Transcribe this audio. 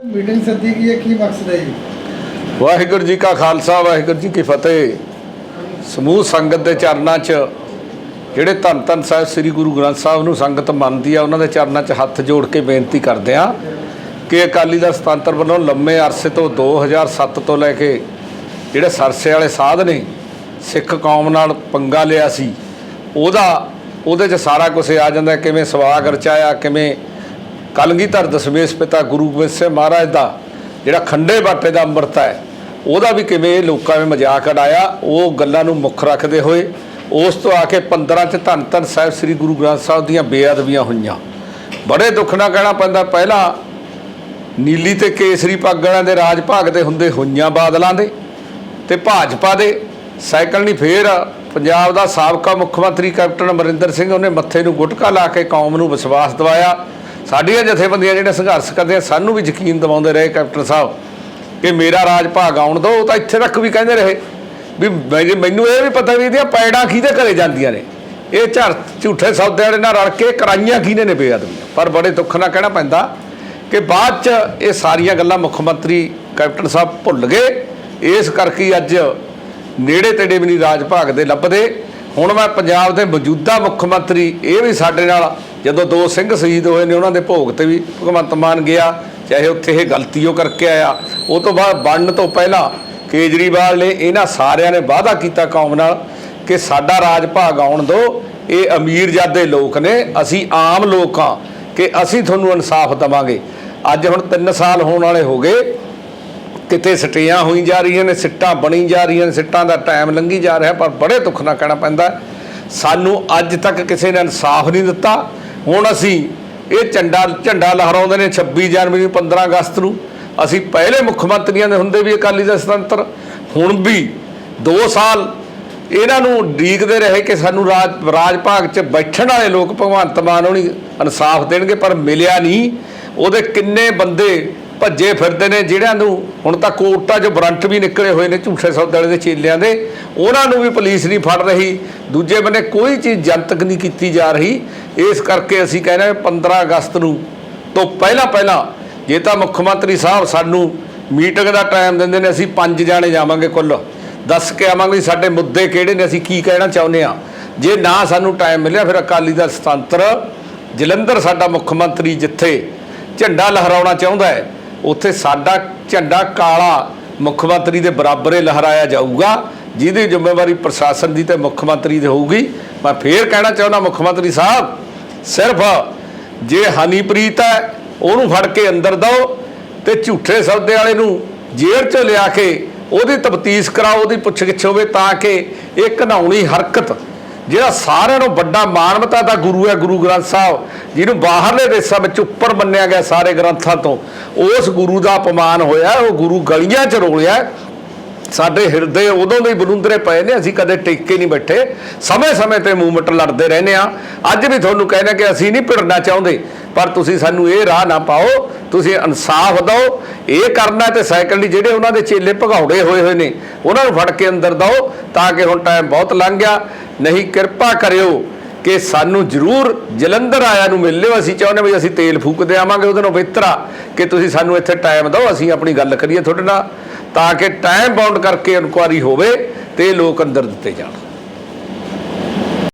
Meeting ਸੱਦੀ ਗਈ ਹੈ, ਕੀ ਮਕਸਦ ਹੈ ਜੀ? ਵਾਹਿਗੁਰੂ ਜੀ ਕਾ ਖਾਲਸਾ, ਵਾਹਿਗੁਰੂ ਜੀ ਕੀ ਫਤਿਹ। ਸਮੂਹ ਸੰਗਤ ਦੇ ਚਰਨਾਂ 'ਚ ਜਿਹੜੇ ਧੰਨ ਧੰਨ ਸਾਹਿਬ ਸ੍ਰੀ ਗੁਰੂ ਗ੍ਰੰਥ ਸਾਹਿਬ ਨੂੰ ਸੰਗਤ ਮੰਨਦੀ ਆ, ਉਹਨਾਂ ਦੇ ਚਰਨਾਂ 'ਚ ਹੱਥ ਜੋੜ ਕੇ ਬੇਨਤੀ ਕਰਦੇ ਆ ਕਿ ਅਕਾਲੀ ਦਲ ਸੁਤੰਤਰ ਵੱਲੋਂ ਲੰਮੇ ਅਰਸੇ ਤੋਂ 2007 ਤੋਂ ਲੈ ਕੇ ਜਿਹੜੇ ਸਰਸੇ ਵਾਲੇ ਸਾਧ ਨੇ ਸਿੱਖ ਕੌਮ ਨਾਲ ਪੰਗਾ ਲਿਆ ਸੀ, ਉਹਦਾ, ਉਹਦੇ 'ਚ ਸਾਰਾ ਕੁਝ ਆ ਜਾਂਦਾ, ਕਿਵੇਂ ਸਵਾਗ ਰਚਾਇਆ, ਕਿਵੇਂ ਕਲਗੀਧਰ ਦਸਵੇਸ਼ ਪਿਤਾ ਗੁਰੂ ਗੋਬਿੰਦ ਸਿੰਘ ਮਹਾਰਾਜ ਦਾ, ਜਿਹੜਾ ਖੰਡੇ ਬਾਟੇ ਦਾ ਅੰਮ੍ਰਿਤ ਹੈ, ਉਹਦਾ ਵੀ ਕਿਵੇਂ ਲੋਕਾਂ ਨੇ ਮਜ਼ਾਕ ਉਡਾਇਆ, ਉਹ ਗੱਲਾਂ ਨੂੰ ਮੁੱਖ ਰੱਖਦੇ ਹੋਏ, ਉਸ ਤੋਂ ਆ ਕੇ 15 ਚ ਧੰਨ ਧੰਨ ਸਾਹਿਬ ਸ੍ਰੀ ਗੁਰੂ ਗ੍ਰੰਥ ਸਾਹਿਬ ਦੀਆਂ ਬੇਅਦਬੀਆਂ ਹੋਈਆਂ। ਬੜੇ ਦੁੱਖ ਨਾਲ ਕਹਿਣਾ ਪੈਂਦਾ, ਪਹਿਲਾਂ ਨੀਲੀ ਤੇ ਕੇਸਰੀ ਪੱਗ ਦੇ ਰਾਜ ਭਾਗ ਦੇ ਹੁੰਦੇ ਹੋਈਆਂ ਬਾਦਲਾਂ ਦੇ, ਤੇ ਭਾਜਪਾ ਦੇ ਸਾਈਕਲ ਨਹੀਂ, ਫੇਰ ਪੰਜਾਬ ਦਾ ਸਾਬਕਾ ਮੁੱਖ ਮੰਤਰੀ ਕੈਪਟਨ ਅਮਰਿੰਦਰ ਸਿੰਘ ਉਹਨੇ ਮੱਥੇ ਨੂੰ ਗੁਟਕਾ ਲਾ ਕੇ ਕੌਮ ਨੂੰ ਵਿਸ਼ਵਾਸ ਦਿਵਾਇਆ ਸਾਡੀਆਂ ਜਥੇਬੰਦੀਆਂ ਜਿਹੜੇ ਸੰਘਰਸ਼ ਕਰਦੀਆਂ ਸਾਨੂੰ ਵੀ ਯਕੀਨ ਦਿਵਾਉਂਦੇ ਰਹੇ ਕੈਪਟਨ ਸਾਹਿਬ ਕਿ ਮੇਰਾ ਰਾਜ ਭਾਗ ਆਉਣ ਦਿਓ ਉਹ ਤਾਂ ਇੱਥੇ ਤੱਕ ਵੀ ਕਹਿੰਦੇ ਰਹੇ ਵੀ ਮੈਨੂੰ ਇਹ ਵੀ ਪਤਾ ਵੀ ਇਹਦੀਆਂ ਪੈੜਾਂ ਕਿਹਦੇ ਘਰੇ ਜਾਂਦੀਆਂ ਨੇ। ਇਹ ਝਰ ਝੂਠੇ ਸੌਦੇ ਵਾਲੇ ਨਾਲ ਰਲ ਕੇ ਕਰਾਈਆਂ ਕਿਹਨੇ ਨੇ ਬੇਅਦਬੀਆਂ? ਪਰ ਬੜੇ ਦੁੱਖ ਨਾਲ ਕਹਿਣਾ ਪੈਂਦਾ ਕਿ ਬਾਅਦ ਚ ਇਹ ਸਾਰੀਆਂ ਗੱਲਾਂ ਮੁੱਖ ਮੰਤਰੀ ਕੈਪਟਨ ਸਾਹਿਬ ਭੁੱਲ ਗਏ। ਇਸ ਕਰਕੇ ਅੱਜ ਨੇੜੇ ਤੇੜੇ ਵੀ ਨਹੀਂ ਰਾਜ ਭਾਗ ਦੇ ਲੱਭਦੇ। ਹੁਣ ਮੈਂ ਪੰਜਾਬ ਦੇ ਮੌਜੂਦਾ ਮੁੱਖ ਮੰਤਰੀ, ਇਹ ਵੀ ਸਾਡੇ ਨਾਲ ਜਦੋਂ ਦੋ ਸਿੰਘ ਸ਼ਹੀਦ ਹੋਏ ਨੇ, ਉਹਨਾਂ ਦੇ ਭੋਗ ਤੇ ਵੀ ਭਗਵੰਤ ਮਾਨ ਗਿਆ, ਚਾਹੇ ਉੱਥੇ ਇਹ ਗਲਤੀ ਉਹ ਕਰਕੇ ਆਇਆ। ਉਹ ਤੋਂ ਬਾਅਦ ਬਣਨ ਤੋਂ ਪਹਿਲਾਂ ਕੇਜਰੀਵਾਲ ਨੇ ਇਹਨਾਂ ਸਾਰਿਆਂ ਨੇ ਵਾਅਦਾ ਕੀਤਾ ਕੌਮ ਨਾਲ ਕਿ ਸਾਡਾ ਰਾਜ ਭਾਗ ਆਉਣ ਦਿਓ। ਇਹ ਅਮੀਰਜ਼ਾਦੇ ਲੋਕ ਨੇ, ਅਸੀਂ ਆਮ ਲੋਕ ਹਾਂ ਕਿ ਅਸੀਂ ਤੁਹਾਨੂੰ ਇਨਸਾਫ ਦਵਾਂਗੇ। ਅੱਜ ਹੁਣ 3 ਸਾਲ ਹੋਣ ਵਾਲੇ ਹੋ ਗਏ। ਕਿਤੇ ਸਟੀਆਂ ਹੋਈ ਜਾ ਰਹੀਆਂ ਨੇ, ਸਿੱਟਾਂ ਬਣੀ ਜਾ ਰਹੀਆਂ ਨੇ, ਸਿੱਟਾਂ ਦਾ ਟਾਈਮ ਲੰਘੀ ਜਾ ਰਿਹਾ, ਪਰ ਬੜੇ ਦੁੱਖ ਨਾਲ ਕਹਿਣਾ ਪੈਂਦਾ। ਸਾਨੂੰ ਅੱਜ ਤੱਕ ਕਿਸੇ ਨੇ ਇਨਸਾਫ ਨਹੀਂ ਦਿੱਤਾ। ਹੁਣ ਅਸੀਂ ਇਹ ਝੰਡਾ ਝੰਡਾ ਲਹਿਰਾਉਂਦੇ ਨੇ 26 ਜਨਵਰੀ ਨੂੰ 15 ਅਗਸਤ ਨੂੰ। ਅਸੀਂ ਪਹਿਲੇ ਮੁੱਖ ਮੰਤਰੀਆਂ ਦੇ ਹੁੰਦੇ ਵੀ ਅਕਾਲੀ ਦਲ ਸੁਤੰਤਰ। ਹੁਣ ਵੀ 2 ਸਾਲ ਇਹਨਾਂ ਨੂੰ ਡੀਕਦੇ ਰਹੇ ਕਿ ਸਾਨੂੰ ਰਾਜ ਰਾਜ ਭਾਗ 'ਚ ਬੈਠਣ ਵਾਲੇ ਲੋਕ ਭਗਵੰਤ ਮਾਨ ਹੋਣੀ ਇਨਸਾਫ ਦੇਣਗੇ, ਪਰ ਮਿਲਿਆ ਨਹੀਂ। ਉਹਦੇ ਕਿੰਨੇ ਬੰਦੇ ਭੱਜੇ ਫਿਰਦੇ ਨੇ ਜਿਹੜਿਆਂ ਨੂੰ ਹੁਣ ਤਾਂ ਕੋਰਟਾਂ 'ਚ ਵਾਰੰਟ ਵੀ ਨਿਕਲੇ ਹੋਏ ਨੇ ਝੂਠੇ ਸੌਦੇ ਵਾਲੇ ਦੇ ਚੇਲਿਆਂ ਦੇ, ਉਹਨਾਂ ਨੂੰ ਵੀ ਪੁਲਿਸ ਨਹੀਂ ਫੜ ਰਹੀ। ਦੂਜੇ ਬੰਨੇ ਕੋਈ ਚੀਜ਼ ਜਨਤਕ ਨਹੀਂ ਕੀਤੀ ਜਾ ਰਹੀ। ਇਸ ਕਰਕੇ ਅਸੀਂ ਕਹਿੰਦੇ ਹਾਂ 15 ਅਗਸਤ ਨੂੰ ਤੋਂ ਪਹਿਲਾਂ ਪਹਿਲਾਂ ਜੇ ਤਾਂ ਮੁੱਖ ਮੰਤਰੀ ਸਾਹਿਬ ਸਾਨੂੰ ਮੀਟਿੰਗ ਦਾ ਟਾਈਮ ਦਿੰਦੇ ਨੇ, ਅਸੀਂ ਪੰਜ ਜਾਣੇ ਜਾਵਾਂਗੇ ਕੁੱਲ। ਦੱਸ ਕੇ ਆਵਾਂਗੇ ਸਾਡੇ ਮੁੱਦੇ ਕਿਹੜੇ ਨੇ, ਅਸੀਂ ਕੀ ਕਹਿਣਾ ਚਾਹੁੰਦੇ ਆ ਜੇ ਨਾ ਸਾਨੂੰ ਟਾਈਮ ਮਿਲਿਆ ਫਿਰ ਅਕਾਲੀ ਦਲ ਸੁਤੰਤਰ। ਜਲੰਧਰ ਸਾਡਾ ਮੁੱਖ ਮੰਤਰੀ ਜਿੱਥੇ ਝੰਡਾ ਲਹਿਰਾਉਣਾ ਚਾਹੁੰਦਾ ਹੈ। ਉੱਥੇ ਸਾਡਾ ਝੰਡਾ ਕਾਲਾ ਮੁੱਖ ਮੰਤਰੀ ਦੇ ਬਰਾਬਰੇ ਲਹਿਰਾਇਆ ਜਾਊਗਾ, ਜਿਹਦੀ ਜ਼ਿੰਮੇਵਾਰੀ ਪ੍ਰਸ਼ਾਸਨ ਦੀ ਤੇ ਮੁੱਖ ਮੰਤਰੀ ਦੀ ਹੋਊਗੀ। ਮੈਂ ਫੇਰ ਕਹਿਣਾ ਚਾਹੁੰਦਾ ਮੁੱਖ ਮੰਤਰੀ ਸਾਹਿਬ, ਸਿਰਫ ਜੇ ਹਨੀਪ੍ਰੀਤ ਹੈ, ਉਹਨੂੰ ਫੜ ਕੇ ਅੰਦਰ ਦਿਓ ਤੇ ਝੂਠੇ ਸੌਦੇ ਵਾਲੇ ਨੂੰ ਜੇਲ੍ਹ 'ਚ ਲਿਆ ਕੇ ਉਹਦੀ ਤਫਤੀਸ਼ ਕਰਾਓ, ਉਹਦੀ ਪੁੱਛਗਿੱਛ ਹੋਵੇ ਤਾਂ ਕਿ ਇਹ ਘਨਾਉਣੀ ਹਰਕਤ ਜਿਹੜਾ ਸਾਰਿਆਂ ਨੂੰ ਵੱਡਾ ਮਾਨਵਤਾ ਦਾ ਗੁਰੂ ਹੈ, ਗੁਰੂ ਗ੍ਰੰਥ ਸਾਹਿਬ, ਜਿਹਨੂੰ ਬਾਹਰਲੇ ਦੇਸ਼ਾਂ ਵਿੱਚ ਉੱਪਰ ਮੰਨਿਆ ਗਿਆ ਸਾਰੇ ਗ੍ਰੰਥਾਂ ਤੋਂ, ਉਸ ਗੁਰੂ ਦਾ ਅਪਮਾਨ ਹੋਇਆ, ਉਹ ਗੁਰੂ ਗਲੀਆਂ 'ਚ ਰੋਲਿਆ। ਸਾਡੇ ਹਿਰਦੇ ਉਦੋਂ ਦੇ ਹੀ ਬਲੁੰਦਰੇ ਪਏ ਨੇ, ਅਸੀਂ ਕਦੇ ਟਿਕ ਕੇ ਨਹੀਂ ਬੈਠੇ। ਸਮੇਂ-ਸਮੇਂ ਤੇ ਮੂਵਮੈਂਟ ਲੜਦੇ ਰਹਿੰਦੇ ਆ ਅੱਜ ਵੀ ਤੁਹਾਨੂੰ ਕਹਿੰਦੇ ਕਿ ਅਸੀਂ ਨਹੀਂ ਭਿੜਨਾ ਚਾਹੁੰਦੇ। ਪਰ ਤੁਸੀਂ ਸਾਨੂੰ ਇਹ ਰਾਹ ਨਾ ਪਾਓ, ਤੁਸੀਂ ਇਨਸਾਫ ਦਿਓ। ਇਹ ਕਰਨਾ ਤੇ ਸਾਈਕਲ ਦੀ ਜਿਹੜੇ ਉਹਨਾਂ ਦੇ ਚੇਲੇ ਭਗੌੜੇ ਹੋਏ ਹੋਏ ਨੇ, ਉਹਨਾਂ ਨੂੰ ਫੜ ਕੇ ਅੰਦਰ ਦਿਓ ਤਾਂ ਕਿ ਹੁਣ ਟਾਈਮ ਬਹੁਤ ਲੰਘ ਗਿਆ। ਨਹੀਂ, ਕਿਰਪਾ ਕਰਿਓ ਕਿ ਸਾਨੂੰ ਜ਼ਰੂਰ ਜਲੰਧਰ ਆਇਆ ਨੂੰ ਮਿਲ ਲਿਓ। ਅਸੀਂ ਚਾਹੁੰਦੇ ਵੀ ਅਸੀਂ ਤੇਲ ਫੂਕਦੇ ਆਵਾਂਗੇ, ਉਹਦੇ ਨਾਲ ਬਿਹਤਰਾ ਕਿ ਤੁਸੀਂ ਸਾਨੂੰ ਇੱਥੇ ਟਾਈਮ ਦਿਓ, ਅਸੀਂ ਆਪਣੀ ਗੱਲ ਕਰੀਏ ਤੁਹਾਡੇ ਨਾਲ, ਤਾਂ ਕਿ ਟਾਈਮ ਬਾਉਂਡ ਕਰਕੇ ਇਨਕੁਆਰੀ ਹੋਵੇ ਤੇ ਲੋਕ ਅੰਦਰ ਦਿੱਤੇ ਜਾਣ।